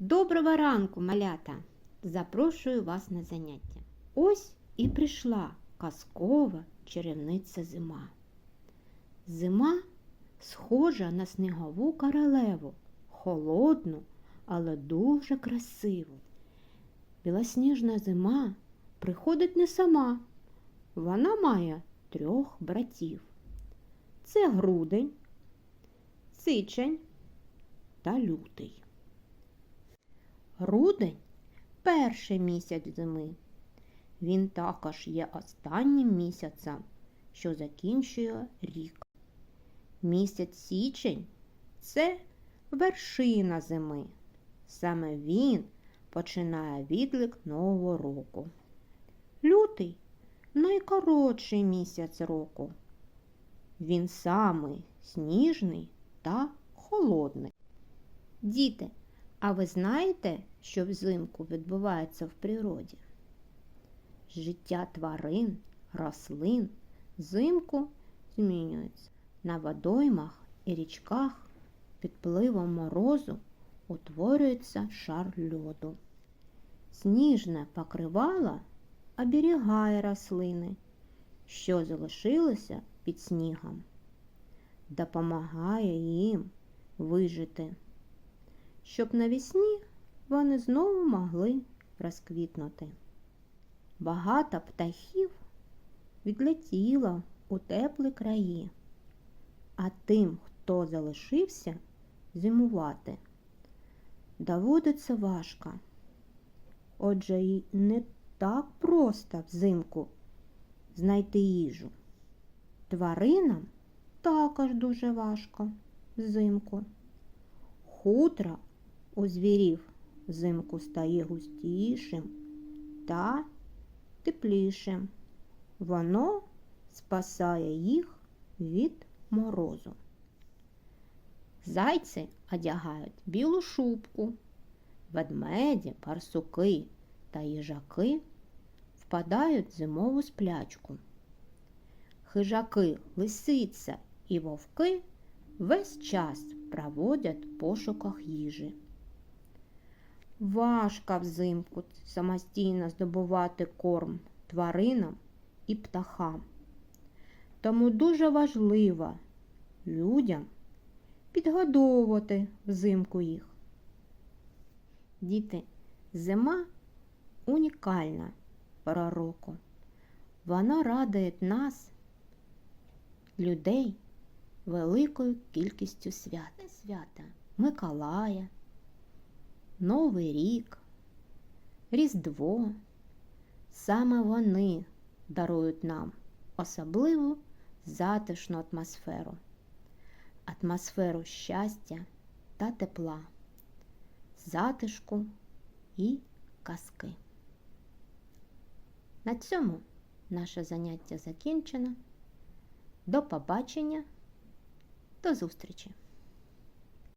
Доброго ранку, малята! Запрошую вас на заняття. Ось і прийшла казкова чарівниця зима. Зима схожа на снігову королеву, холодну, але дуже красиву. Білосніжна зима приходить не сама. Вона має трьох братів. Це грудень, сичень та лютий. Грудень перший місяць зими. Він також є останнім місяцем, що закінчує рік. Місяць січень це вершина зими. Саме він починає відлик Нового року. Лютий найкоротший місяць року. Він самий сніжний та холодний. Діти, а ви знаєте, що взимку відбувається в природі? Життя тварин, рослин взимку змінюється. На водоймах і річках під пливом морозу утворюється шар льоду. Сніжне покривало оберігає рослини, що залишилося під снігом, допомагає їм вижити, щоб навесні вони знову могли розквітнути. Багато птахів відлетіло у теплі краї, а тим, хто залишився зимувати, доводиться важко. Отже, й не так просто взимку знайти їжу. Тваринам також дуже важко взимку. Хутро у звірів взимку стає густішим та теплішим. Воно спасає їх від морозу. Зайці одягають білу шубку, ведмеді, парсуки та їжаки впадають в зимову сплячку. Хижаки, лисиця і вовки весь час проводять в пошуках їжі. Важко взимку самостійно здобувати корм тваринам і птахам. Тому дуже важливо людям підгодовувати взимку їх. Діти, зима унікальна пора року. Вона радує нас, людей, великою кількістю свят. Свята Миколая, Новий рік, Різдво. Саме вони дарують нам особливу затишну атмосферу, атмосферу щастя та тепла, затишку і казки. На цьому наше заняття закінчено. До побачення, до зустрічі!